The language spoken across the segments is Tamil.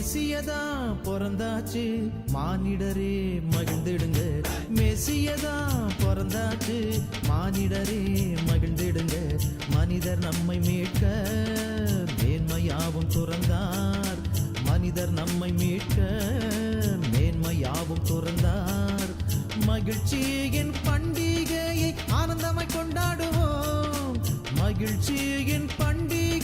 மெசியதா பிறந்தாச்சு. மானிடரே மகிழ்ந்திடுங்க. மெசியதா பிறந்தாச்சு. மானிடரே மகிழ்ந்திடுங்க. மனிதர் நம்மை மீட்க மேன்மையாவும் துறந்தார். மனிதர் நம்மை மீட்க மேன்மையாவும் துறந்தார். மகிழ்ச்சியின் பண்டிகையை ஆனந்தமாய் கொண்டாடுவோம். மகிழ்ச்சியின் பண்டிகை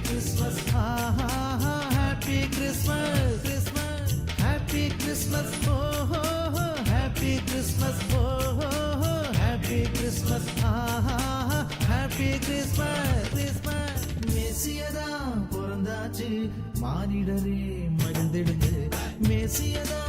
Christmas happy Christmas Christmas happy Christmas oh happy Christmas oh happy Christmas happy Christmas Christmas மெசியதா பிறந்தாச்சு மானிடரே மகிழ்ந்திடுங்க மெசியதா